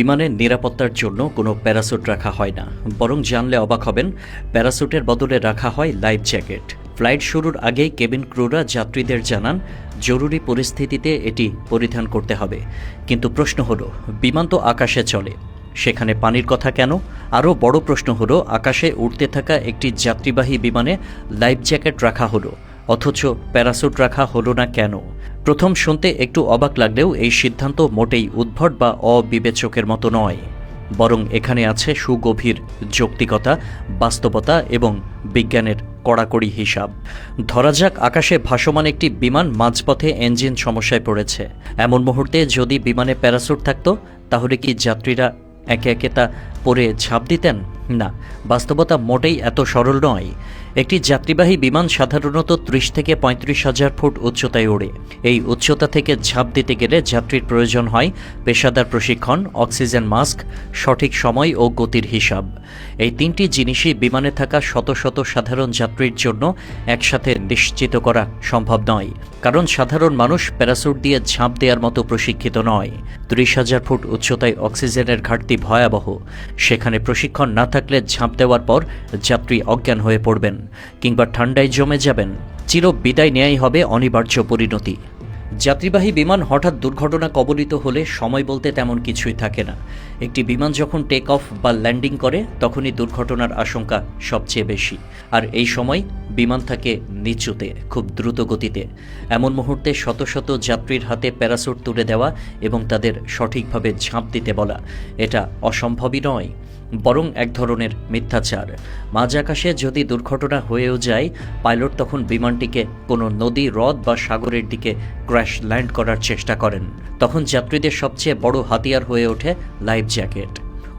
বিমানের নিরাপত্তার জন্য কোনো প্যারাসুট রাখা হয় না, বরং জানলে অবাক হবেন, প্যারাসুটের বদলে রাখা হয় লাইফ জ্যাকেট। ফ্লাইট শুরুর আগেই কেবিন ক্রুরা যাত্রীদের জানান, জরুরি পরিস্থিতিতে এটি পরিধান করতে হবে। কিন্তু প্রশ্ন হলো, বিমান তো আকাশে চলে, সেখানে পানির কথা কেন? আরও বড় প্রশ্ন হলো, আকাশে উড়তে থাকা একটি যাত্রীবাহী বিমানে লাইফ জ্যাকেট রাখা হলো। অথচ প্যারাসুট রাখা হলো না কেন? প্রথম শুনতে একটু অবাক লাগলেও এই সিদ্ধান্ত মোটেই উদ্ভট বা অবিবেচকের মতো নয়। বরং এখানে আছে সুগভীর যৌক্তিকতা, বাস্তবতা এবং বিজ্ঞানের কড়াকড়ি হিসাব। ধরা যাক আকাশে ভাসমান একটি বিমান মাঝপথে ইঞ্জিন সমস্যায় পড়েছে। এমন মুহূর্তে যদি বিমানে প্যারাসুট থাকতো, তাহলে কি যাত্রীরা একে একে তা পরে ঝাঁপ দিতেন? না, বাস্তবতা মোটেই এত সরল নয়। একটি যাত্রীবাহী বিমান সাধারণত ত্রিশ থেকে পঁয়ত্রিশ হাজার ফুট উচ্চতায় ওড়ে। এই উচ্চতা থেকে ঝাঁপ দিতে গেলে যাত্রীর প্রয়োজন হয় পেশাদার প্রশিক্ষণ, অক্সিজেন মাস্ক, সঠিক সময় ও গতির হিসাব। এই তিনটি জিনিসই বিমানে থাকা শত শত সাধারণ যাত্রীর জন্য একসাথে নিশ্চিত করা সম্ভব নয়। কারণ সাধারণ মানুষ প্যারাসুট দিয়ে ঝাঁপ দেওয়ার মতো প্রশিক্ষিত নয়। ত্রিশ হাজার ফুট উচ্চতায় অক্সিজেনের ঘাটতি ভয়াবহ। সেখানে প্রশিক্ষণ না থাকলে ঝাঁপ দেওয়ার পর যাত্রী অজ্ঞান হয়ে পড়বেন কিংবা ঠান্ডায় জমে যাবেন। চির বিদায় নেয়াই হবে অনিবার্য পরিণতি। যাত্রীবাহী বিমান হঠাৎ দুর্ঘটনা কবলিত হলে সময় বলতে তেমন কিছুই থাকে না। একটি বিমান যখন টেক অফ বা ল্যান্ডিং করে, তখনই দুর্ঘটনার আশঙ্কা সবচেয়ে বেশি। আর এই সময় বিমান থাকে নিচুতে, খুব দ্রুত গতিতে। এমন মুহূর্তে শত শত যাত্রীর হাতে প্যারাসুট তুলে দেওয়া এবং তাদের সঠিকভাবে ঝাঁপ দিতে বলা, এটা অসম্ভবই নয়, বরং এক ধরনের মিথ্যাচার। মাঝ আকাশে যদি দুর্ঘটনা হয়েও যায়, পাইলট তখন বিমানটিকে কোনো নদী, হ্রদ বা সাগরের দিকে ক্র্যাশ ল্যান্ড করার চেষ্টা করেন, তখন যাত্রীদের সবচেয়ে বড় হাতিয়ার হয়ে ওঠে লাইফ জ্যাকেট।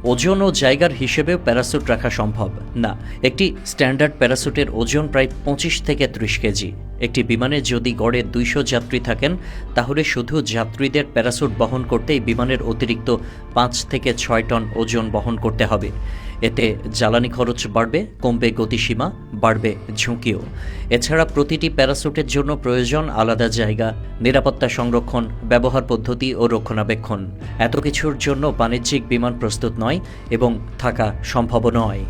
ওজন ও জায়গার হিসেবেও প্যারাসুট রাখা সম্ভব। না, একটি স্ট্যান্ডার্ড প্যারাসুটের ওজন প্রায় পঁচিশ থেকে ত্রিশ কেজি। একটি বিমানে যদি গড়ে দুইশো যাত্রী থাকেন, তাহলে শুধু যাত্রীদের প্যারাসুট বহন করতেই বিমানের অতিরিক্ত পাঁচ থেকে ছয় টন ওজন বহন করতে হবে। এতে জ্বালানি খরচ বাড়বে, কমবে গতিসীমা, বাড়বে ঝুঁকিও। এছাড়া প্রতিটি প্যারাসুটের জন্য প্রয়োজন আলাদা জায়গা, নিরাপত্তা সংরক্ষণ, ব্যবহার পদ্ধতি ও রক্ষণাবেক্ষণ। এত কিছুর জন্য বাণিজ্যিক বিমান প্রস্তুত নয় এবং থাকা সম্ভব নয়।